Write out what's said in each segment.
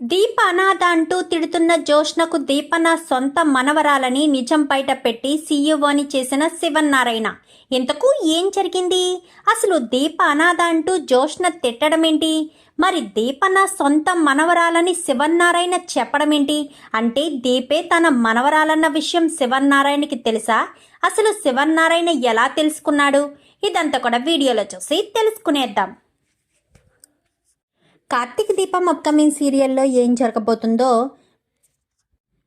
దీప అనాథ అంటూ తిడుతున్న జోష్నకు దీపన సొంత మనవరాలని నిజం బయట పెట్టి సీఈఓని చేసిన శివన్నారాయణ. ఇంతకు ఏం జరిగింది? అసలు దీప అనాథ అంటూ జోష్న తిట్టడమేంటి? మరి దీపన సొంత మనవరాలని శివన్నారాయణ చెప్పడమేంటి? అంటే దీపే తన మనవరాలన్న విషయం శివన్నారాయణకి తెలుసా? అసలు శివన్నారాయణ ఎలా తెలుసుకున్నాడు? ఇదంతా కూడా వీడియోలో చూసి తెలుసుకునేద్దాం. కార్తీక దీపం అప్కమింగ్ సీరియల్లో ఏం జరగబోతుందో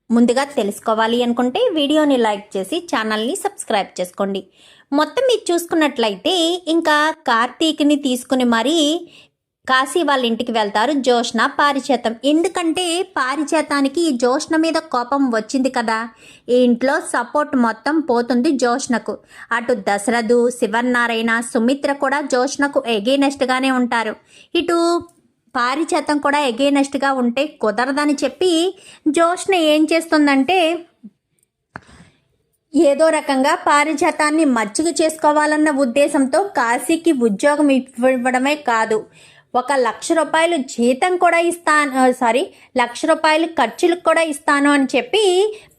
ముందుగా తెలుసుకోవాలి అనుకుంటే వీడియోని లైక్ చేసి ఛానల్ని సబ్స్క్రైబ్ చేసుకోండి. మొత్తం మీరు చూసుకున్నట్లయితే ఇంకా కార్తీక్ని తీసుకుని మరీ కాశీ వాళ్ళ ఇంటికి వెళ్తారు జోష్ణ పారిచేతం ఎందుకంటే పారిచేతానికి ఈ జోష్ణ మీద కోపం వచ్చింది కదా. ఈ ఇంట్లో సపోర్ట్ మొత్తం పోతుంది జోష్ణకు అటు దశరథు శివన్నారాయణ సుమిత్ర కూడా జోష్ణకు ఎగేనెస్ట్గానే ఉంటారు. ఇటు పారిచేతం కూడా ఎగేనస్ట్గా ఉంటే కుదరదని చెప్పి జోష్న ఏం చేస్తుందంటే ఏదో రకంగా పారిజాతాన్ని మజ్జిగ చేసుకోవాలన్న ఉద్దేశంతో కాశీకి ఉద్యోగం ఇవ్వడమే కాదు ఒక లక్ష రూపాయలు జీతం కూడా ఇస్తాను సారీ లక్ష రూపాయలు ఖర్చులకు కూడా ఇస్తాను అని చెప్పి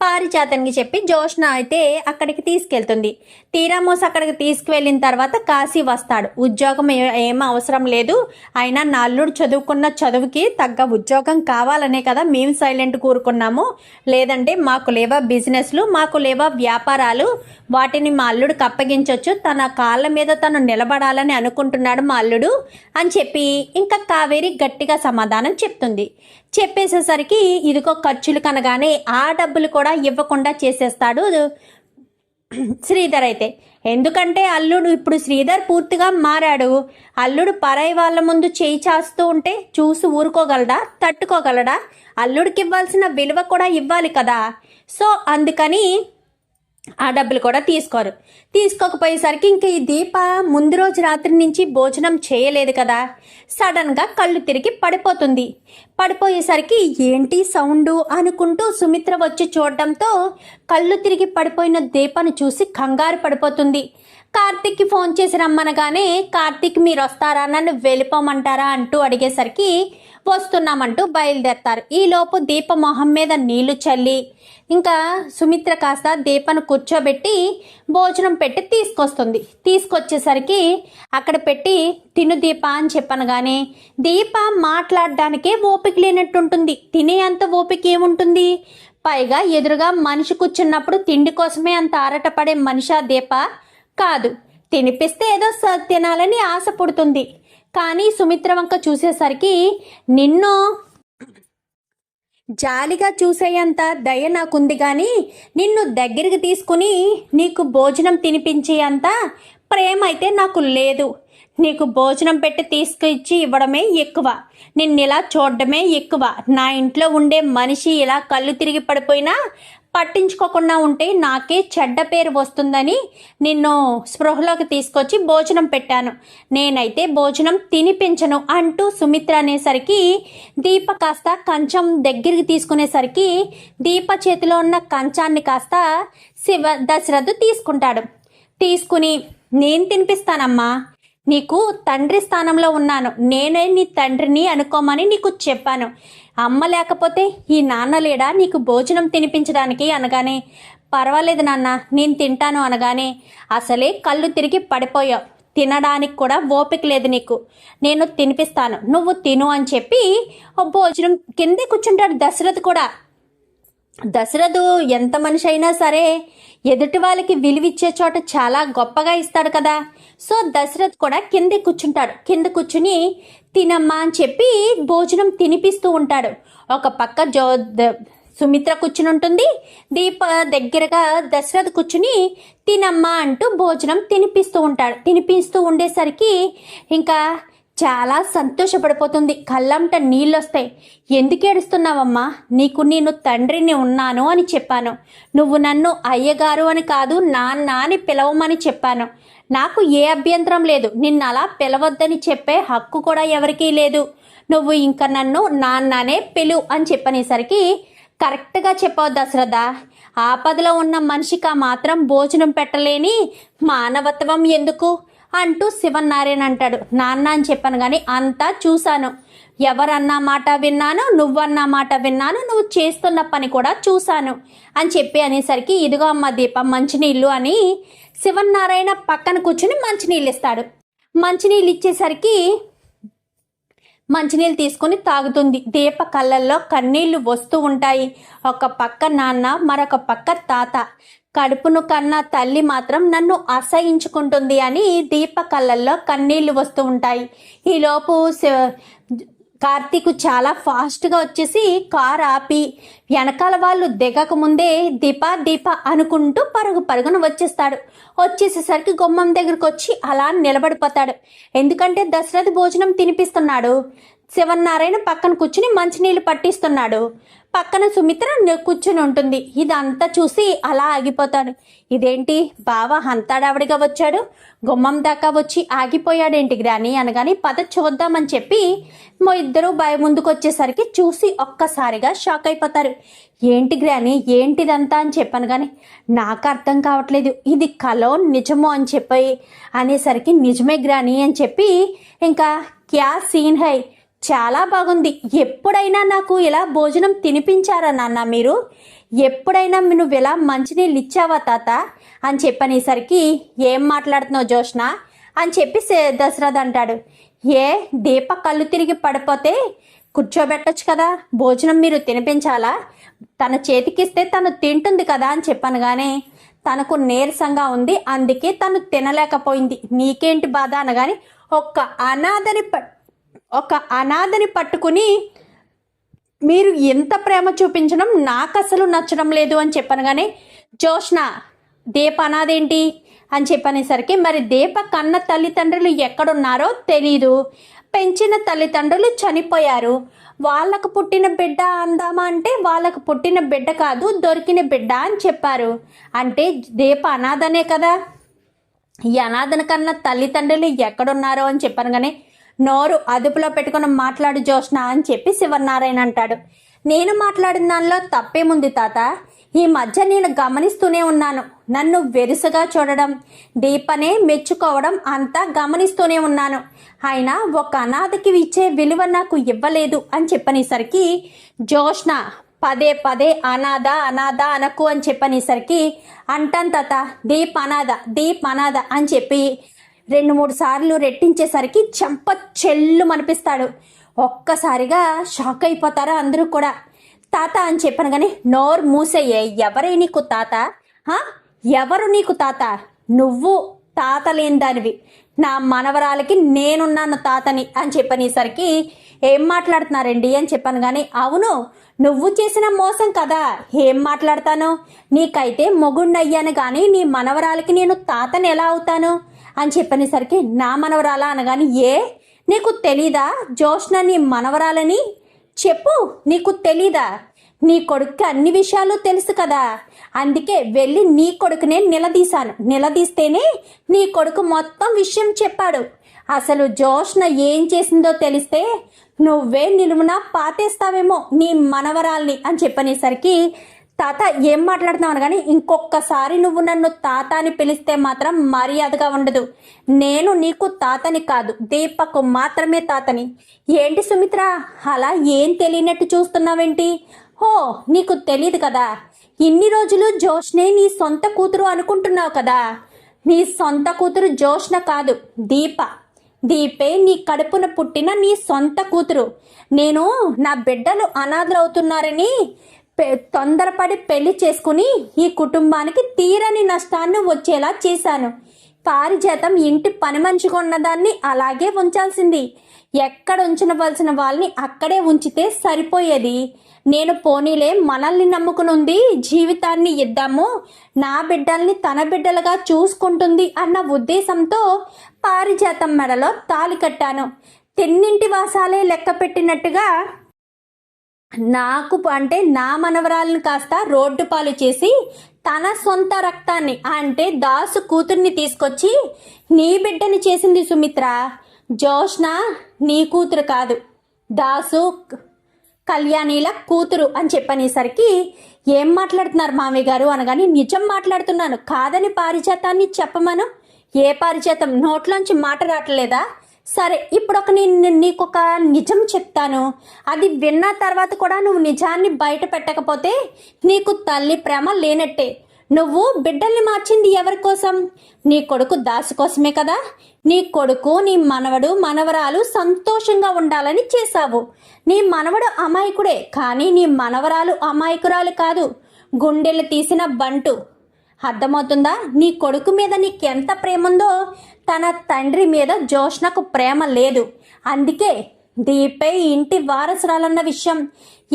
పారిజాతనికి చెప్పి జోష్న అయితే అక్కడికి తీసుకెళ్తుంది. తీరామోస్ అక్కడికి తీసుకువెళ్ళిన తర్వాత కాశీ వస్తాడు. ఉద్యోగం ఏం అవసరం లేదు. అయినా నా అల్లుడు చదువుకున్న చదువుకి తగ్గ ఉద్యోగం కావాలనే కదా మేము సైలెంట్ కూరుకున్నాము. లేదంటే మాకు లేవా బిజినెస్లు మాకు లేవా వ్యాపారాలు. వాటిని మా అల్లుడికి అప్పగించవచ్చు తన కాళ్ళ మీద తను నిలబడాలని అనుకుంటున్నాడు మా అల్లుడు అని చెప్పి ఇంకా కావేరి గట్టిగా సమాధానం చెప్తుంది. చెప్పేసేసరికి ఇదిగో ఖర్చులు కనగానే ఆ డబ్బులు కూడా ఇవ్వకుండా చేసేస్తాడు శ్రీధర్ అయితే. ఎందుకంటే అల్లుడు ఇప్పుడు శ్రీధర్ పూర్తిగా మారాడు. అల్లుడు పరాయి వాళ్ళ ముందు చేయి చాస్తూ ఉంటే చూసి ఊరుకోగలడా? తట్టుకోగలడా? అల్లుడికి ఇవ్వాల్సిన విలువ కూడా ఇవ్వాలి కదా. సో అందుకని ఆ డబ్బులు కూడా తీసుకోరు. తీసుకోకపోయేసరికి ఇంక ఈ దీప ముందు రోజు రాత్రి నుంచి భోజనం చేయలేదు కదా. సడన్గా కళ్ళు తిరిగి పడిపోతుంది. పడిపోయేసరికి ఏంటి సౌండు అనుకుంటూ సుమిత్ర వచ్చి చూడడంతో కళ్ళు తిరిగి పడిపోయిన దీపను చూసి కంగారు పడిపోతుంది. కార్తిక్కి ఫోన్ చేసి రమ్మనగానే కార్తిక్ మీరు వస్తారా? నన్ను వెళ్ళిపోమంటారా? అంటూ అడిగేసరికి వస్తున్నామంటూ బయలుదేరతారు. ఈలోపు దీప మొహం మీద నీళ్ళు చల్లి ఇంకా సుమిత్ర కాస్త దీపను కూర్చోబెట్టి భోజనం పెట్టి తీసుకొస్తుంది. తీసుకొచ్చేసరికి అక్కడ పెట్టి తిను దీప అని చెప్పనగానే దీప మాట్లాడడానికే ఓపిక లేనట్టుంటుంది. తినే అంత ఓపిక ఏముంటుంది? పైగా ఎదురుగా మనిషి కూర్చున్నప్పుడు తిండి కోసమే అంత ఆరటపడే మనిషా దీప కాదు. తినిపిస్తే ఏదో స- తినాలని ఆశ పుడుతుంది కానీ సుమిత్ర వంక చూసేసరికి నిన్ను జాలిగా చూసేంత దయ నాకుంది కానీ నిన్ను దగ్గరికి తీసుకుని నీకు భోజనం తినిపించే అంత ప్రేమ అయితే నాకు లేదు. నీకు భోజనం పెట్టి తీసుకొచ్చి ఇవ్వడమే ఎక్కువ. నిన్ను ఇలా చూడడమే ఎక్కువ. నా ఇంట్లో ఉండే మనిషి ఇలా కళ్ళు తిరిగి పడిపోయినా పట్టించుకోకుండా ఉంటే నాకే చెడ్డ పేరు వస్తుందని నిన్ను స్పృహలోకి తీసుకొచ్చి భోజనం పెట్టాను. నేనైతే భోజనం తినిపించను అంటూ సుమిత్ర అనేసరికి దీప కాస్త కంచం దగ్గరికి తీసుకునేసరికి దీప చేతిలో ఉన్న కంచాన్ని కాస్త శివ దశరథు తీసుకుంటాడు. తీసుకుని నేను తినిపిస్తానమ్మా. నీకు తండ్రి స్థానంలో ఉన్నాను. నేనే నీ తండ్రిని అనుకోమని నీకు చెప్పాను. అమ్మ లేకపోతే ఈ నాన్న లేడా? నీకు భోజనం తినిపించడానికి అనగానే పర్వాలేదు నాన్న నేను తింటాను అనగానే అసలే కళ్ళు తిరిగి పడిపోయావు తినడానికి కూడా ఓపిక లేదు నీకు. నేను తినిపిస్తాను. నువ్వు తిను అని చెప్పి ఓ భోజనం కిందే కూర్చుంటాడు దశరథ్ కూడా. దశరథు ఎంత మనిషి అయినా సరే ఎదుటి వాళ్ళకి విలువిచ్చే చోట చాలా గొప్పగా ఇస్తాడు కదా. సో దశరథ్ కూడా కింద కూర్చుంటాడు. కింద కూర్చుని తినమ్మా అని చెప్పి భోజనం తినిపిస్తూ ఉంటాడు. ఒక పక్క జో సుమిత్ర కూర్చుని ఉంటుంది దీప దగ్గరగా దశరథ్ కూర్చుని తినమ్మా అంటూ భోజనం తినిపిస్తూ ఉంటాడు. తినిపిస్తూ ఉండేసరికి ఇంకా చాలా సంతోషపడిపోతుంది. కళ్ళంట నీళ్ళొస్తాయి. ఎందుకు ఏడుస్తున్నావమ్మా? నీకు నేను తండ్రిని ఉన్నాను అని చెప్పాను. నువ్వు నన్ను అయ్యగారు అని కాదు నాన్న అని పిలవమని చెప్పాను. నాకు ఏ అభ్యంతరం లేదు. నిన్నలా అలా పిలవద్దని చెప్పే హక్కు కూడా ఎవరికీ లేదు. నువ్వు ఇంకా నన్ను నాన్ననే పిలు అని చెప్పనేసరికి కరెక్ట్గా చెప్పవు దశరథ ఆపదలో ఉన్న మనిషికి ఆ మాత్రం భోజనం పెట్టలేని మానవత్వం ఎందుకు? అంటూ శివనారాయణ అంటాడు. నాన్న అని చెప్పాను కానీ అంతా చూశాను. ఎవరన్నా మాట విన్నాను నువ్వన్న మాట విన్నాను నువ్వు చేస్తున్న పని కూడా చూశాను అని చెప్పి అనేసరికి ఇదిగో అమ్మ దీపం మంచినీళ్ళు అని శివనారాయణ పక్కన కూర్చుని మంచినీళ్ళు ఇస్తాడు మంచినీళ్ళు ఇచ్చేసరికి మంచినీళ్ళు తీసుకుని తాగుతుంది. దీప కళ్ళల్లో కన్నీళ్ళు వస్తూ ఉంటాయి. ఒక పక్క నాన్న మరొక పక్క తాత. కడుపును కన్న తల్లి మాత్రం నన్ను అసహించుకుంటుంది అని దీప కళ్ళల్లో కన్నీళ్ళు వస్తూ ఉంటాయి. ఈలోపు కార్తీక్ చాలా ఫాస్ట్గా వచ్చేసి కార్ ఆపి వెనకాల వాళ్ళు దిగక ముందే దీప దీప అనుకుంటూ పరుగు పరుగున వచ్చేస్తాడు. వచ్చేసేసరికి గుమ్మం దగ్గరకు వచ్చి అలా నిలబడిపోతాడు. ఎందుకంటే దశరథ భోజనం తినిపిస్తున్నాడు. శివన్నారాయణ పక్కన కూర్చుని మంచినీళ్ళు పట్టిస్తున్నాడు. పక్కన సుమిత్ర కూర్చుని ఉంటుంది. ఇదంతా చూసి అలా ఆగిపోతాడు. ఇదేంటి? బావ హంతాడావిడిగా వచ్చాడు. గుమ్మం దాకా వచ్చి ఆగిపోయాడేంటి గ్రాని అనగాని పద చూద్దామని చెప్పి మా ఇద్దరు భయ ముందుకు వచ్చేసరికి చూసి ఒక్కసారిగా షాక్ అయిపోతారు. ఏంటి గ్రాని? ఏంటిదంతా అని చెప్పాను కానీ నాకు అర్థం కావట్లేదు. ఇది కలో నిజమో అని చెప్పి అనేసరికి నిజమే గ్రాని అని చెప్పి ఇంకా క్యా సీన్ హై? చాలా బాగుంది. ఎప్పుడైనా నాకు ఇలా భోజనం తినిపించారా నాన్న మీరు? ఎప్పుడైనా నువ్వు ఇలా మంచినీళ్ళు ఇచ్చావా తాత? అని చెప్పనేసరికి ఏం మాట్లాడుతున్నావు జోష్న? అని చెప్పి సే- దశరథ్ అంటాడు. ఏ దీప కళ్ళు తిరిగి పడిపోతే కూర్చోబెట్టొచ్చు కదా? భోజనం మీరు తినిపించాలా? తన చేతికిస్తే తను తింటుంది కదా? అని చెప్పాను కానీ తనకు నీరసంగా ఉంది. అందుకే తను తినలేకపోయింది. నీకేంటి బాధ? అనగాని ఒక్క అనాథని ప- ఒక అనాథని పట్టుకుని మీరు ఎంత ప్రేమ చూపించడం నాకు అసలు నచ్చడం లేదు అని చెప్పనగానే జోష్న దీప అనాథేంటి? అని చెప్పనేసరికి మరి దీప కన్న తల్లిదండ్రులు ఎక్కడున్నారో తెలీదు. పెంచిన తల్లిదండ్రులు చనిపోయారు. వాళ్ళకు పుట్టిన బిడ్డ అందామా అంటే వాళ్ళకు పుట్టిన బిడ్డ కాదు దొరికిన బిడ్డ అని చెప్పారు. అంటే దీప అనాథనే కదా. ఈ అనాథన కన్నా తల్లిదండ్రులు ఎక్కడున్నారో అని చెప్పాను కానీ నోరు అదుపులో పెట్టుకుని మాట్లాడు జోష్ణ అని చెప్పి శివనారాయణ అంటాడు. నేను మాట్లాడిన దానిలో తప్పేముంది తాత? ఈ మధ్య నేను గమనిస్తూనే ఉన్నాను. నన్ను వెరుసగా చూడడం దీపనే మెచ్చుకోవడం అంతా గమనిస్తూనే ఉన్నాను. అయినా ఒక అనాథకి ఇచ్చే విలువ నాకు ఇవ్వలేదు అని చెప్పనేసరికి జోష్ణ పదే పదే అనాథ అనాథ అనకు అని చెప్పనేసరికి అంటాను తాత దీప్ అనాథ దీప్ అనాథ అని చెప్పి రెండు మూడు సార్లు రెట్టించేసరికి చెంప చెల్లు మనిపిస్తాడు ఒక్కసారిగా షాక్ అయిపోతారా అందరూ కూడా. తాత అని చెప్పాను కానీ నోరు మూసయ్యే ఎవరే నీకు తాత? ఎవరు నీకు తాత? నువ్వు తాత లేని దానివి. నా మనవరాలకి నేనున్నాను తాతని అని చెప్పనేసరికి ఏం మాట్లాడుతున్నారండి అని చెప్పాను కానీ అవును నువ్వు చేసిన మోసం కదా. ఏం మాట్లాడతాను? నీకైతే మొగుణ్ణయ్యాను కానీ నీ మనవరాలకి నేను తాతని ఎలా అవుతాను? అని చెప్పనేసరికి నా మనవరాలా? అనగాని ఏ నీకు తెలీదా? జోష్న నీ మనవరాలని? చెప్పు నీకు తెలీదా? నీ కొడుక్కి అన్ని విషయాలు తెలుసు కదా. అందుకే వెళ్ళి నీ కొడుకునే నిలదీశాను. నిలదీస్తేనే నీ కొడుకు మొత్తం విషయం చెప్పాడు. అసలు జోష్న ఏం చేసిందో తెలిస్తే నువ్వే నిలువున పాతేస్తావేమో నీ మనవరాల్ని అని చెప్పనేసరికి తాత ఏం మాట్లాడుతున్నావు కానీ ఇంకొకసారి నువ్వు నన్ను తాత అని పిలిస్తే మాత్రం మర్యాదగా ఉండదు. నేను నీకు తాతని కాదు దీపకు మాత్రమే తాతని. ఏంటి సుమిత్ర అలా ఏం తెలియనట్టు చూస్తున్నావేంటి? హో నీకు తెలియదు కదా. ఇన్ని రోజులు జోష్నే నీ సొంత కూతురు అనుకుంటున్నావు కదా. నీ సొంత కూతురు జోష్న కాదు దీప. దీపే నీ కడుపున పుట్టిన నీ సొంత కూతురు. నేను నా బిడ్డలు అనాథలవుతున్నారని అవుతున్నారని తొందరపడి పెళ్ళి చేసుకుని ఈ కుటుంబానికి తీరని నష్టాన్ని వచ్చేలా చేశాను. పారిజాతం ఇంటి పని మనిషిగా ఉన్నదాన్ని అలాగే ఉంచాల్సింది. ఎక్కడ ఉంచవలసిన వాళ్ళని అక్కడే ఉంచితే సరిపోయేది. నేను పోనీలే మనల్ని నమ్ముకునుంది జీవితాన్ని ఇద్దాము నా బిడ్డల్ని తన బిడ్డలుగా చూసుకుంటుంది అన్న ఉద్దేశంతో పారిజాతం మెడలో తాలి కట్టాను. తిన్నింటి వాసాలే లెక్క పెట్టినట్టుగా నాకు అంటే నా మనవరాలను కాస్త రోడ్డు పాలు చేసి తన సొంత రక్తాన్ని అంటే దాసు కూతుర్ని తీసుకొచ్చి నీ బిడ్డని చేసింది సుమిత్ర. జోష్న నీ కూతురు కాదు. దాసు కళ్యాణిల కూతురు అని చెప్పనేసరికి ఏం మాట్లాడుతున్నారు మామయ్య గారు అనగాని నిజం మాట్లాడుతున్నాను. కాదని పారిజాతాన్ని చెప్పమను. ఏ పారిజాతం? నోట్లోంచి మాట రావట్లేదా? సరే ఇప్పుడు ఒక నేను నీకు ఒక నిజం చెప్తాను. అది విన్న తర్వాత కూడా నువ్వు నిజాన్ని బయట పెట్టకపోతే నీకు తల్లి ప్రేమ లేనట్టే. నువ్వు బిడ్డల్ని మార్చింది ఎవరి కోసం? నీ కొడుకు దాసు కోసమే కదా? నీ కొడుకు నీ మనవడు మనవరాలు సంతోషంగా ఉండాలని చేశావు. నీ మనవడు అమాయకుడే కానీ నీ మనవరాలు అమాయకురాలు కాదు. గుండెలు తీసిన బంటు. అర్థమవుతుందా? నీ కొడుకు మీద నీకు ఎంత ప్రేమ ఉందో తన తండ్రి మీద జోష్నకు ప్రేమ లేదు. అందుకే దీపై ఇంటి వారసురాలన్న విషయం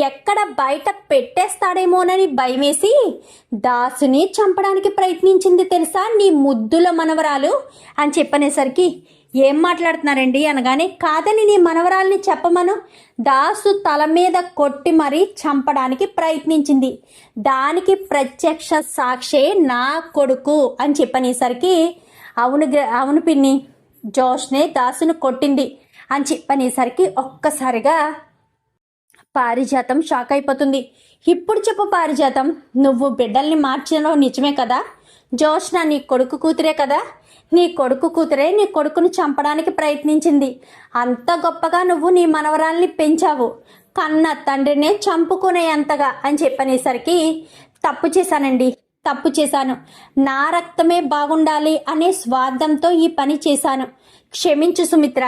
ఎక్కడ బయట పెట్టేస్తాడేమోనని భయమేసి దాసుని చంపడానికి ప్రయత్నించింది తెలుసా నీ ముద్దుల మనవరాలు? అని చెప్పనేసరికి ఏం మాట్లాడుతున్నారండి అనగానే కాదని నీ మనవరాల్ని చెప్పమను. దాసు తల మీద కొట్టి మరీ చంపడానికి ప్రయత్నించింది. దానికి ప్రత్యక్ష సాక్షే నా కొడుకు అని చెప్పనేసరికి అవును అవును పిన్ని. జోష్నే దాసును కొట్టింది. అని చెప్పనేసరికి ఒక్కసారిగా పారిజాతం షాక్ అయిపోతుంది. ఇప్పుడు చెప్పు పారిజాతం నువ్వు బిడ్డల్ని మార్చడం నిజమే కదా? జోష్న నీ కొడుకు కూతురే కదా? నీ కొడుకు కూతురే నీ కొడుకును చంపడానికి ప్రయత్నించింది. అంత గొప్పగా నువ్వు నీ మనవరాల్ని పెంచావు. కన్న తండ్రినే చంపుకునే అంతగా అని చెప్పనేసరికి తప్పు చేశానండి. తప్పు చేశాను. నా రక్తమే బాగుండాలి అనే స్వార్థంతో ఈ పని చేశాను. క్షమించు సుమిత్ర.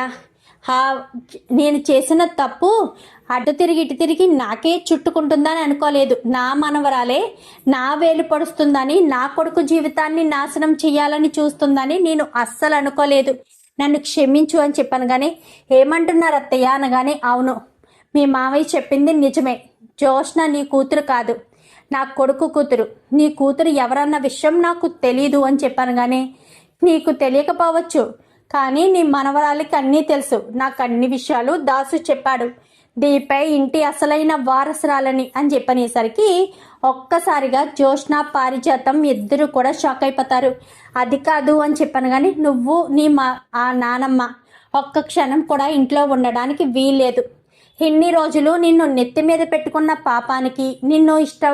నేను చేసిన తప్పు అటు తిరిగి ఇటు తిరిగి నాకే చుట్టుకుంటుందని అనుకోలేదు. నా మనవరాలే నా వేలు పడుస్తుందని నా కొడుకు జీవితాన్ని నాశనం చేయాలని చూస్తుందని నేను అస్సలు అనుకోలేదు. నన్ను క్షమించు అని చెప్పాను కానీ ఏమంటున్నారు అత్తయ్య అనగానే అవును మీ మావయ్య చెప్పింది నిజమే. జోష్న నీ కూతురు కాదు. నా కొడుకు కూతురు. నీ కూతురు ఎవరన్న విషయం నాకు తెలీదు అని చెప్పాను కానీ నీకు తెలియకపోవచ్చు. కానీ నీ మనవరాలికి అన్నీ తెలుసు. నాకు అన్ని విషయాలు దాసు చెప్పాడు. దీపై ఇంటి అసలైన వారసురాలని అని చెప్పనేసరికి ఒక్కసారిగా జోష్న పారిజాతం ఇద్దరు కూడా షాక్ అయిపోతారు. అది కాదు అని చెప్పాను కానీ నువ్వు నీ మా ఆ నానమ్మ ఒక్క క్షణం కూడా ఇంట్లో ఉండడానికి వీల్లేదు. ఇన్ని రోజులు నిన్ను నెత్తి మీద పెట్టుకున్న పాపానికి నిన్ను ఇష్ట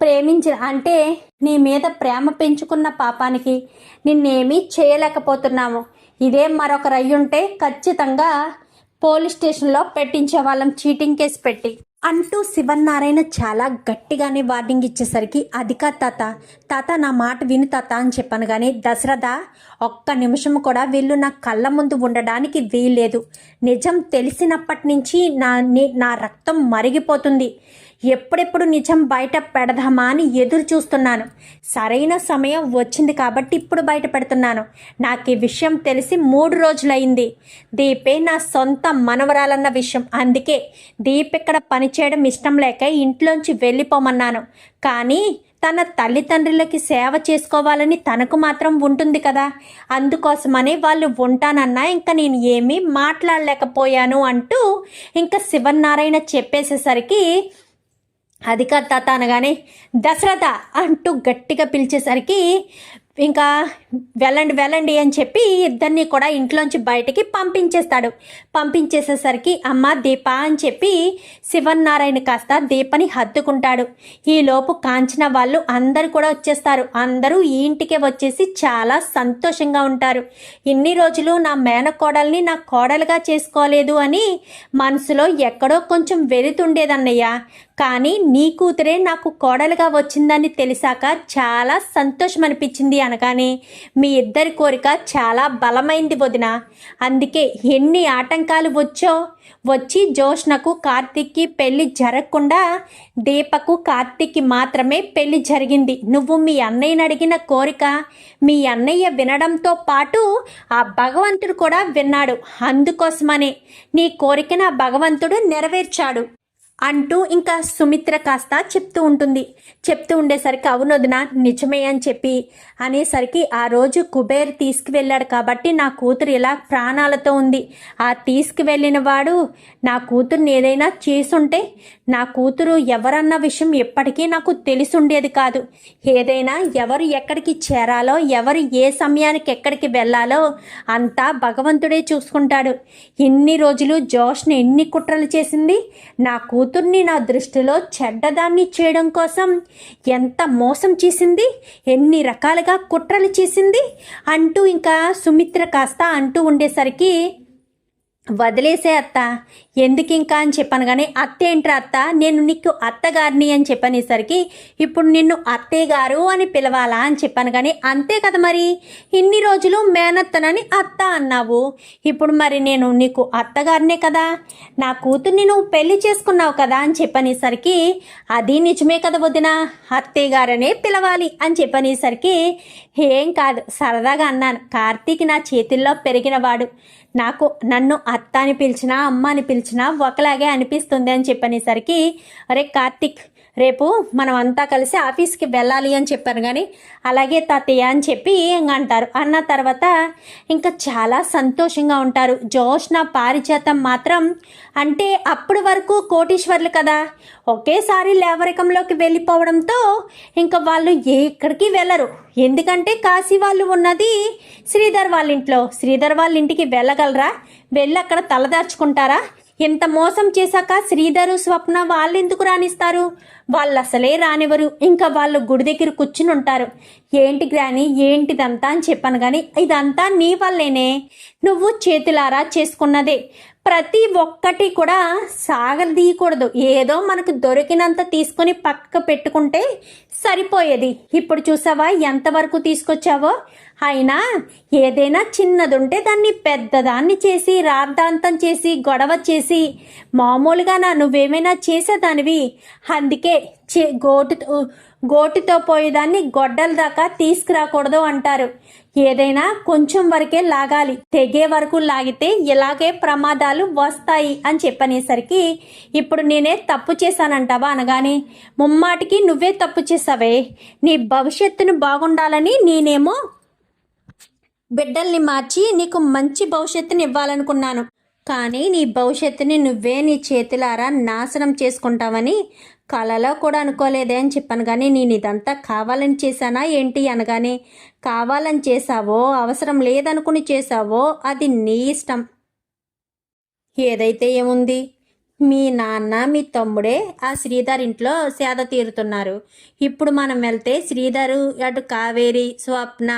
ప్రేమించిన అంటే నీ మీద ప్రేమ పెంచుకున్న పాపానికి నిన్నేమీ చేయలేకపోతున్నాము. ఇదే మరొకరు అయ్యుంటే ఖచ్చితంగా పోలీస్ స్టేషన్లో పెట్టించే వాళ్ళం చీటింగ్ కేసు పెట్టి. అంటూ శివన్నారాయణ చాలా గట్టిగానే వార్నింగ్ ఇచ్చేసరికి అధిక తాత తాత నా మాట విను తాత అని చెప్పాను కానీ దశరథ ఒక్క నిమిషం కూడా వీళ్ళు నా కళ్ళ ముందు ఉండడానికి వీల్లేదు. నిజం తెలిసినప్పటి నుంచి నా ని- నా రక్తం మరిగిపోతుంది. ఎప్పుడెప్పుడు నిజం బయట పెడదామా అని ఎదురు చూస్తున్నాను. సరైన సమయం వచ్చింది కాబట్టి ఇప్పుడు బయట పెడుతున్నాను. నాకు ఈ విషయం తెలిసి మూడు రోజులైంది దీపే నా సొంత మనవరాలన్న విషయం. అందుకే దీప్ ఇక్కడ పనిచేయడం ఇష్టం లేక ఇంట్లోంచి వెళ్ళిపోమన్నాను. కానీ తన తల్లిదండ్రులకి సేవ చేసుకోవాలని తనకు మాత్రం ఉంటుంది కదా. అందుకోసమని వాళ్ళు ఉంటానన్నా ఇంకా నేను ఏమీ మాట్లాడలేకపోయాను అంటూ ఇంకా శివనారాయణ చెప్పేసేసరికి అది కాదు తాత అనగానే దశరథ అంటూ గట్టిగా పిలిచేసరికి ఇంకా వెళ్ళండి వెళ్ళండి అని చెప్పి ఇద్దరిని కూడా ఇంట్లోంచి బయటికి పంపించేస్తాడు. పంపించేసేసరికి అమ్మ దీప అని చెప్పి శివన్నారాయణ కాస్త దీపని హత్తుకుంటాడు. ఈలోపు కాంచిన వాళ్ళు అందరు కూడా వచ్చేస్తారు. అందరూ ఈ ఇంటికే వచ్చేసి చాలా సంతోషంగా ఉంటారు. ఇన్ని రోజులు నా మేనకోడల్ని నా కోడలుగా చేసుకోలేదు అని మనసులో ఎక్కడో కొంచెం వెరుతుండేదన్నయ్య. కానీ నీ కూతురే నాకు కోడలుగా వచ్చిందని తెలిసాక చాలా సంతోషం అనిపించింది అనగానే మీ ఇద్దరి కోరిక చాలా బలమైంది వదిన. అందుకే ఎన్ని ఆటంకాలు వచ్చో వచ్చి జోష్నకు కార్తీక్కి పెళ్ళి జరగకుండా దీపకు కార్తీక్కి మాత్రమే పెళ్ళి జరిగింది. నువ్వు మీ అన్నయ్యని అడిగిన కోరిక మీ అన్నయ్య వినడంతో పాటు ఆ భగవంతుడు కూడా విన్నాడు. అందుకోసమనే నీ కోరికను ఆ భగవంతుడు నెరవేర్చాడు. అంటూ ఇంకా సుమిత్ర కాస్త చెప్తూ ఉంటుంది. చెప్తూ ఉండేసరికి అవునొదిన నిజమే అని చెప్పి. అనేసరికి ఆ రోజు కుబేర్ తీసుకువెళ్ళాడు కాబట్టి నా కూతురు ఇలా ప్రాణాలతో ఉంది. ఆ తీసుకువెళ్ళిన వాడు నా కూతుర్ని ఏదైనా చేసుంటే నా కూతురు ఎవరన్న విషయం ఎప్పటికీ నాకు తెలిసుండేది కాదు. ఏదైనా ఎవరు ఎక్కడికి చేరాలో ఎవరు ఏ సమయానికి ఎక్కడికి వెళ్ళాలో అంతా భగవంతుడే చూసుకుంటాడు. ఇన్ని రోజులు జోష్ని ఎన్ని కుట్రలు చేసింది? నా కూతురు కూతుర్ని నా దృష్టిలో చెడ్డదాన్ని చేయడం కోసం ఎంత మోసం చేసింది? ఎన్ని రకాలుగా కుట్రలు చేసింది? అంటూ ఇంకా సుమిత్ర కాస్త అంటూ ఉండేసరికి వదిలేసే అత్త. ఎందుకు ఇంకా అని చెప్పాను కానీ అత్త? ఏంట్రా అత్త నేను నీకు అత్తగారిని అని చెప్పనేసరికి ఇప్పుడు నిన్ను అత్తయ్య గారు అని పిలవాలా అని చెప్పాను కానీ అంతే కదా మరి? ఇన్ని రోజులు మేనత్తనని అత్త అన్నావు. ఇప్పుడు మరి నేను నీకు అత్తగారినే కదా? నా కూతుర్ని నువ్వు పెళ్ళి చేసుకున్నావు కదా? అని చెప్పనేసరికి అది నిజమే కదా వదిన. అత్తయ్య గారనే పిలవాలి అని చెప్పనేసరికి ఏం కాదు. సరదాగా అన్నాను. కార్తీక్ నా చేతుల్లో పెరిగినవాడు. నాకు నన్ను అత్త అని పిలిచినా అమ్మ అని పిలిచినా ఒకలాగే అనిపిస్తుంది అని చెప్పనేసరికి అరే కార్తిక్ రేపు మనం అంతా కలిసి ఆఫీస్కి వెళ్ళాలి అని చెప్పారు కానీ అలాగే తాతయ్య అని చెప్పి అంటారు. అన్న తర్వాత ఇంకా చాలా సంతోషంగా ఉంటారు. జోష్న పారిజాతం మాత్రం అంటే అప్పటి వరకు కోటీశ్వర్లు కదా. ఒకేసారి లేవరికంలోకి వెళ్ళిపోవడంతో ఇంకా వాళ్ళు ఎక్కడికి వెళ్ళరు. ఎందుకంటే కాశీ వాళ్ళు ఉన్నది శ్రీధర్ వాళ్ళ ఇంట్లో. శ్రీధర్ వాళ్ళ ఇంటికి వెళ్ళగలరా? వెళ్ళి అక్కడ తలదార్చుకుంటారా ఎంత మోసం చేశాక శ్రీధరు స్వప్న వాళ్ళు ఎందుకు రాణిస్తారు? వాళ్ళు అసలే రానివ్వరు. ఇంకా వాళ్ళు గుడి దగ్గర కూర్చుని ఉంటారు ఏంటి గ్రాని ఏంటిదంతా అని చెప్పాను కానీ ఇదంతా నీ వల్లేనే. నువ్వు చేతులారా చేసుకున్నదే. ప్రతి ఒక్కటి కూడా సాగదీయకూడదు. ఏదో మనకు దొరికినంత తీసుకొని పక్క పెట్టుకుంటే సరిపోయేది. ఇప్పుడు చూసావా ఎంతవరకు తీసుకొచ్చావో? అయినా ఏదైనా చిన్నది ఉంటే దాన్ని పెద్దదాన్ని చేసి రాద్ధాంతం చేసి గొడవ చేసి మామూలుగా నా నువ్వేమైనా చేసేదానివి. అందుకే చే గోటుతో గోటితో పోయేదాన్ని గొడ్డల దాకా తీసుకురాకూడదు అంటారు. ఏదైనా కొంచెం వరకే లాగాలి. తెగే వరకు లాగితే ఇలాగే ప్రమాదాలు వస్తాయి అని చెప్పనేసరికి ఇప్పుడు నేనే తప్పు చేశానంటావా? అనగానే ముమ్మాటికి నువ్వే తప్పు చేసావే నీ భవిష్యత్తును బాగుండాలని నేనేమో బిడ్డల్ని మార్చి నీకు మంచి భవిష్యత్తుని ఇవ్వాలనుకున్నాను. కానీ నీ భవిష్యత్తుని నువ్వే నీ చేతులారా నాశనం చేసుకుంటావని కలలో కూడా అనుకోలేదే అని చెప్పాను. కానీ నేను ఇదంతా కావాలని చేశానా ఏంటి అనగానే కావాలని చేశావో అవసరం లేదనుకుని చేశావో అది నీ ఇష్టం. ఏదైతే ఏముంది? మీ నాన్న మీ తమ్ముడే ఆ శ్రీధర్ ఇంట్లో సేద తీరుతున్నారు. ఇప్పుడు మనం వెళ్తే శ్రీధరు అటు కావేరి స్వప్న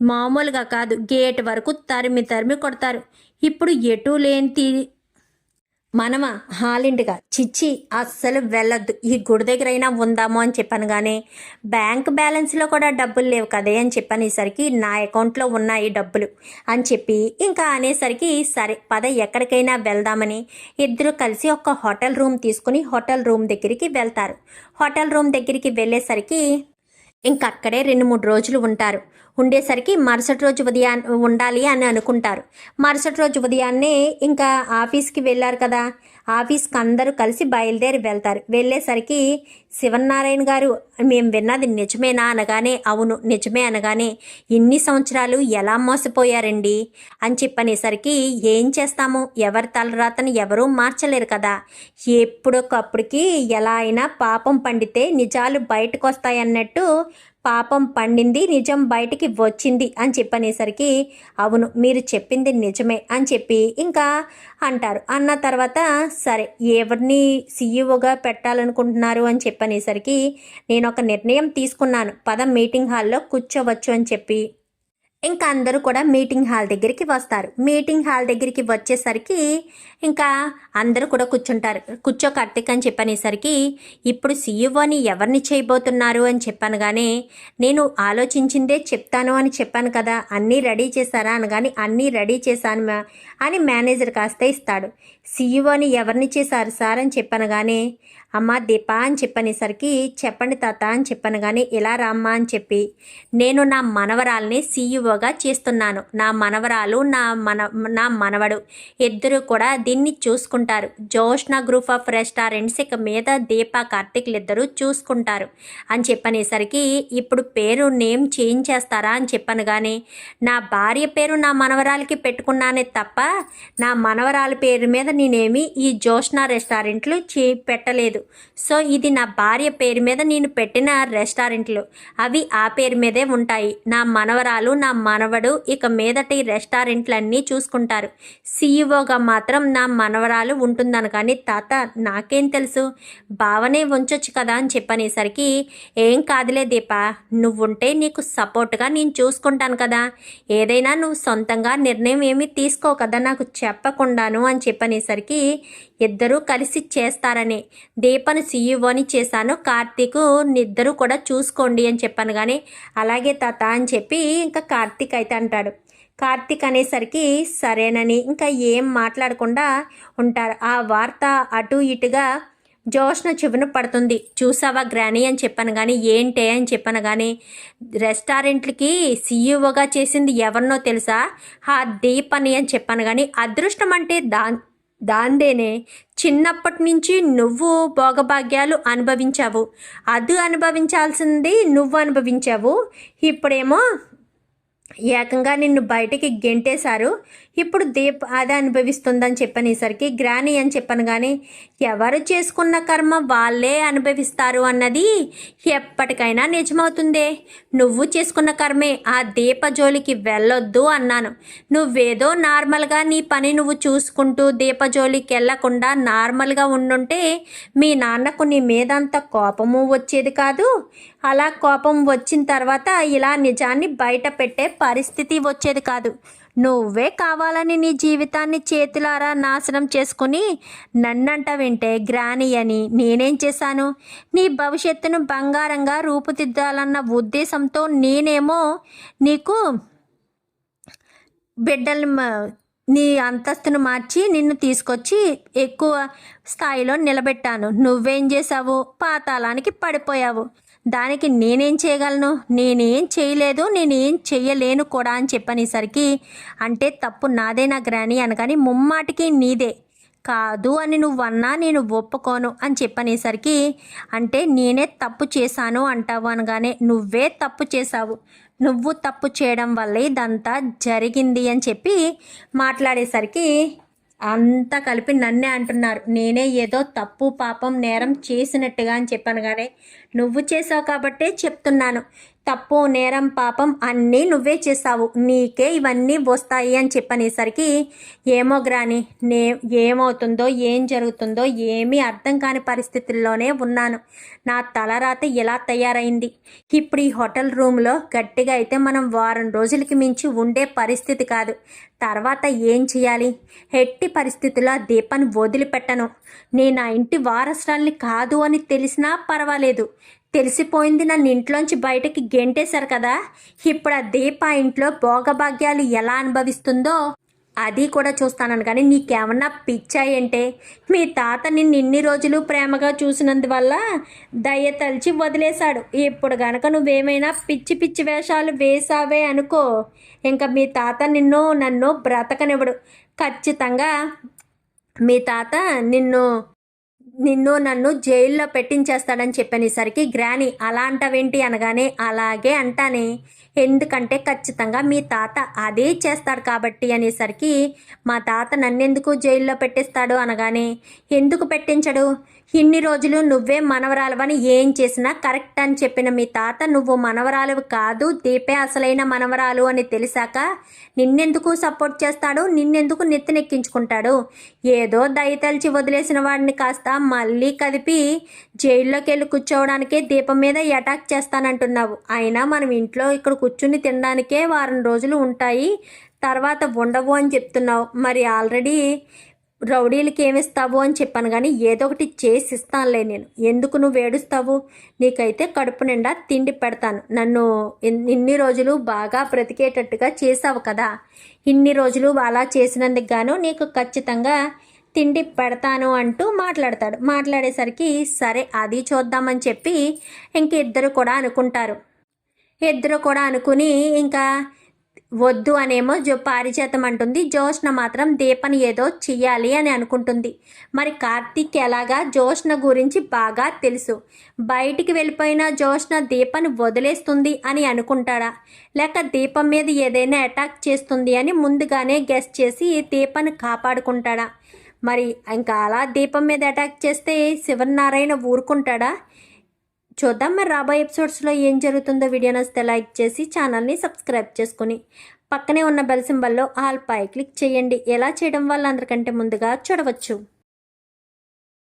మామూలుగా కాదు గేట్ వరకు తరిమి తరిమి కొడతారు. ఇప్పుడు ఎటు లేని మనమ? హాలిండ్గా చిచ్చి అస్సలు వెళ్ళొద్దు. ఈ గుడి దగ్గర అయినా అని చెప్పాను కానీ బ్యాంక్ బ్యాలెన్స్లో కూడా డబ్బులు లేవు కదే అని చెప్పనేసరికి నా అకౌంట్లో ఉన్నాయి డబ్బులు అని చెప్పి ఇంకా అనేసరికి సరే పద ఎక్కడికైనా వెళ్దామని ఇద్దరు కలిసి ఒక హోటల్ రూమ్ తీసుకుని హోటల్ రూమ్ దగ్గరికి వెళ్తారు. హోటల్ రూమ్ దగ్గరికి వెళ్ళేసరికి ఇంకక్కడే రెండు మూడు రోజులు ఉంటారు. ఉండేసరికి మరుసటి రోజు ఉదయా ఉండాలి అని అనుకుంటారు. మరుసటి రోజు ఉదయాన్నే ఇంకా ఆఫీస్కి వెళ్ళారు కదా. ఆఫీస్కి అందరూ కలిసి బయలుదేరి వెళ్తారు. వెళ్ళేసరికి శివనారాయణ గారు మేము విన్నది నిజమేనా అనగానే అవును నిజమే అనగానే ఇన్ని సంవత్సరాలు ఎలా మోసపోయారండి? అని చెప్పనేసరికి ఏం చేస్తాము? ఎవరి తలరాతను ఎవరూ మార్చలేరు కదా. ఎప్పుడొకప్పటికి ఎలా అయినా పాపం పండితే నిజాలు బయటకు వస్తాయన్నట్టు పాపం పండింది నిజం బయటికి వచ్చింది అని చెప్పనేసరికి అవును మీరు చెప్పింది నిజమే అని చెప్పి ఇంకా అంటారు. అన్న తర్వాత సరే ఎవరిని సీఈఓగా పెట్టాలనుకుంటున్నారు? అని చెప్పనేసరికి నేను ఒక నిర్ణయం తీసుకున్నాను. పద మీటింగ్ హాల్లో కూర్చోవచ్చు అని చెప్పి ఇంకా అందరూ కూడా మీటింగ్ హాల్ దగ్గరికి వస్తారు. మీటింగ్ హాల్ దగ్గరికి వచ్చేసరికి ఇంకా అందరూ కూడా కూర్చుంటారు. కూర్చో కార్తిక్ అని చెప్పనేసరికి ఇప్పుడు సీఈఓని ఎవరిని చేయబోతున్నారు? అని చెప్పాను కానీ నేను ఆలోచించిందే చెప్తాను అని చెప్పాను కదా అన్నీ రెడీ చేశారా? కానీ అన్నీ రెడీ చేశాను అని మేనేజర్ కాస్త ఇస్తాడు. సీఈఓని ఎవరిని చేశారు సార్? అని చెప్పాను కానీ అమ్మ దీప అని చెప్పనేసరికి చెప్పండి తాత అని చెప్పాను కానీ ఇలా రామ్మా అని చెప్పి నేను నా మనవరాల్ని సీఈఓగా చేస్తున్నాను. నా మనవరాలు నా మన నా మనవడు ఇద్దరు కూడా దీన్ని చూసుకుంటారు. జోష్ణ గ్రూప్ ఆఫ్ రెస్టారెంట్స్ ఇక మీద దీప కార్తిక్లు ఇద్దరు చూసుకుంటారు. అని చెప్పనేసరికి ఇప్పుడు పేరు నేమ్ చేంజ్ చేస్తారా? అని చెప్పాను కానీ నా భార్య పేరు నా మనవరాలకి పెట్టుకున్నానే తప్ప నా మనవరాల పేరు మీద నేనేమి ఈ జోష్ణ రెస్టారెంట్లు చే పెట్టలేదు. సో ఇది నా భార్య పేరు మీద నేను పెట్టిన రెస్టారెంట్లు. అవి ఆ పేరు మీదే ఉంటాయి. నా మనవరాలు నా మనవడు ఇక మీదటి రెస్టారెంట్లన్నీ చూసుకుంటారు. సీఈఓగా మాత్రం నా మనవరాలు ఉంటుందని కానీ తాత నాకేం తెలుసు? భావనే ఉంచొచ్చు కదా అని చెప్పనేసరికి ఏం కాదులే దీప నువ్వుంటే నీకు సపోర్ట్గా నేను చూసుకుంటాను కదా. ఏదైనా నువ్వు సొంతంగా నిర్ణయం ఏమీ తీసుకో కదా నాకు చెప్పకుండాను అని చెప్పనేసరికి ఇద్దరూ కలిసి చేస్తారని. దీపను సీఈఓని చేశాను. కార్తీక్ ఇద్దరు కూడా చూసుకోండి అని చెప్పాను కానీ అలాగే తాత అని చెప్పి ఇంకా కార్తీక్ అయితే అంటాడు. కార్తీక్ అనేసరికి సరేనని ఇంకా ఏం మాట్లాడకుండా ఉంటారు. ఆ వార్త అటు ఇటుగా జోష్న చెవిన పడుతుంది. చూసావా గ్రానీ? అని చెప్పాను కానీ ఏంటే? అని చెప్పాను కానీ రెస్టారెంట్లకి సీఈఓగా చేసింది ఎవరినో తెలుసా? ఆ దీపని అని చెప్పాను కానీ అదృష్టం అంటే దా దాందేనే చిన్నప్పటి నుంచి నువ్వు భోగభాగ్యాలు అనుభవించావు. అది అనుభవించాల్సింది నువ్వు అనుభవించావు. ఇప్పుడేమో ఏకంగా నిన్ను బయటికి గెంటేశారు. ఇప్పుడు దీప్ అదే అనుభవిస్తుందని చెప్పనేసరికి గ్రాని అని చెప్పాను కానీ ఎవరు చేసుకున్న కర్మ వాళ్ళే అనుభవిస్తారు అన్నది ఎప్పటికైనా నిజమవుతుందే. నువ్వు చేసుకున్న కర్మే ఆ దీప జోలికి వెళ్ళొద్దు అన్నాను. నువ్వేదో నార్మల్గా నీ పని నువ్వు చూసుకుంటూ దీప జోలికి వెళ్ళకుండా నార్మల్గా ఉండుంటే మీ నాన్నకు నీ మీదంత కోపము వచ్చేది కాదు. అలా కోపం వచ్చిన తర్వాత ఇలా నిజాన్ని బయట పెట్టే పరిస్థితి వచ్చేది కాదు. నువ్వే కావాలని నీ జీవితాన్ని చేతులారా నాశనం చేసుకుని నన్నంట వింటే గ్రాని అని నేనేం చేశాను? నీ భవిష్యత్తును బంగారంగా రూపుదిద్దాలన్న ఉద్దేశంతో నేనేమో నీకు బిడ్డలు నీ అంతస్తును మార్చి నిన్ను తీసుకొచ్చి ఎక్కువ స్థాయిలో నిలబెట్టాను. నువ్వేం చేసావు పాతాళానికి పడిపోయావు. దానికి నేనేం చేయగలను? నేనేం చేయలేదు నేనేం చెయ్యలేను కూడా అని చెప్పనేసరికి అంటే తప్పు నాదేనా గ్రాని అనగాని ముమ్మాటికి నీదే. కాదు అని నువ్వన్నా నేను ఒప్పుకోను అని చెప్పనేసరికి అంటే నేనే తప్పు చేశాను అంటావు అనగానే నువ్వే తప్పు చేశావు. నువ్వు తప్పు చేయడం వల్ల ఇదంతా జరిగింది అని చెప్పి మాట్లాడేసరికి అంతా కలిపి నన్నే అంటున్నారు. నేనే ఏదో తప్పు పాపం నేరం చేసినట్టుగా అని చెప్పాను కానీ నువ్వు చేసావు కాబట్టే చెప్తున్నాను. తప్పు నేరం పాపం అన్నీ నువ్వే చేసావు నీకే ఇవన్నీ వస్తాయి అని చెప్పనేసరికి ఏమో గ్రాని నే ఏమవుతుందో ఏం జరుగుతుందో ఏమీ అర్థం కాని పరిస్థితుల్లోనే ఉన్నాను. నా తలరాత ఎలా తయారైంది? ఇప్పుడు ఈ హోటల్ రూమ్లో గట్టిగా అయితే మనం వారం రోజులకి మించి ఉండే పరిస్థితి కాదు. తర్వాత ఏం చేయాలి? ఎట్టి పరిస్థితుల్లో దీపాన్ని వదిలిపెట్టను. నేను ఆ ఇంటి వారసురాల్ని కాదు అని తెలిసినా పర్వాలేదు. తెలిసిపోయింది నన్ను ఇంట్లోంచి బయటకి గెంటేశారు కదా. ఇప్పుడు ఆ దీప ఇంట్లో భోగభాగ్యాలు ఎలా అనుభవిస్తుందో అది కూడా చూస్తానని కానీ నీకేమన్నా పిచ్చాయంటే? మీ తాత నిన్ను ఇన్ని రోజులు ప్రేమగా చూసినందువల్ల దయ తలిచి వదిలేశాడు. ఇప్పుడు గనక నువ్వేమైనా పిచ్చి పిచ్చి వేషాలు వేసావే అనుకో ఇంకా మీ తాత నిన్ను నన్ను బ్రతకనివ్వడు. ఖచ్చితంగా మీ తాత నిన్ను నిన్ను నన్ను జైల్లో పెట్టించేస్తాడని చెప్పనేసరికి గ్రాని అలా అంటావేంటి అనగానే అలాగే అంటానే. ఎందుకంటే ఖచ్చితంగా మీ తాత అదే చేస్తాడు కాబట్టి అనేసరికి మా తాత నన్నెందుకు జైల్లో పెట్టిస్తాడు అనగానే ఎందుకు పెట్టించడు? ఇన్ని రోజులు నువ్వే మనవరాలవని ఏం చేసినా కరెక్ట్ అని చెప్పిన మీ తాత నువ్వు మనవరాలు కాదు దీపే అసలైన మనవరాలు అని తెలిసాక నిన్నెందుకు సపోర్ట్ చేస్తాడు? నిన్నెందుకు నెత్తినెక్కించుకుంటాడు? ఏదో దయతలిచి వదిలేసిన వాడిని కాస్త మళ్ళీ కదిపి జైల్లోకి వెళ్ళి కూర్చోవడానికే దీపం మీద అటాక్ చేస్తానంటున్నావు. అయినా మనం ఇంట్లో ఇక్కడ కూర్చుని తినడానికే వారం రోజులు ఉంటాయి. తర్వాత ఉండవు అని చెప్తున్నావు. మరి ఆల్రెడీ రౌడీలకి ఏమిస్తావు అని చెప్పాను కానీ ఏదో ఒకటి చేసి ఇస్తానులే నేను. ఎందుకు నువ్వు ఏడుస్తావు? నీకైతే కడుపు నిండా తిండి పెడతాను. నన్ను ఇన్ని రోజులు బాగా బ్రతికేటట్టుగా చేసావు కదా. ఇన్ని రోజులు అలా చేసినందుకు గాను నీకు ఖచ్చితంగా తిండి పెడతాను అంటూ మాట్లాడతాడు. మాట్లాడేసరికి సరే అది చూద్దామని చెప్పి ఇంక ఇద్దరు కూడా అనుకుంటారు. ఇద్దరు కూడా అనుకుని ఇంకా వద్దు అనేమో జో పారిజాతం అంటుంది. జోష్న మాత్రం దీపని ఏదో చెయ్యాలి అని అనుకుంటుంది. మరి కార్తీక్ ఎలాగా జోష్న గురించి బాగా తెలుసు. బయటికి వెళ్ళిపోయిన జోష్న దీపని వదిలేస్తుంది అని అనుకుంటాడా? లేక దీపం మీద ఏదైనా అటాక్ చేస్తుంది అని ముందుగానే గెస్ చేసి దీపని కాపాడుకుంటాడా? మరి ఇంకా అలా దీపం మీద అటాక్ చేస్తే శివనారాయణ ఊరుకుంటాడా? చూద్దాం. మరి రాబోయే ఎపిసోడ్స్లో ఏం జరుగుతుందో వీడియో నచ్చితే లైక్ చేసి ఛానల్ని సబ్స్క్రైబ్ చేసుకుని పక్కనే ఉన్న బెల్ సింబల్లో ఆల్ పై క్లిక్ చేయండి. ఎలా చేయడం వల్ల అందరికంటే ముందుగా చూడవచ్చు.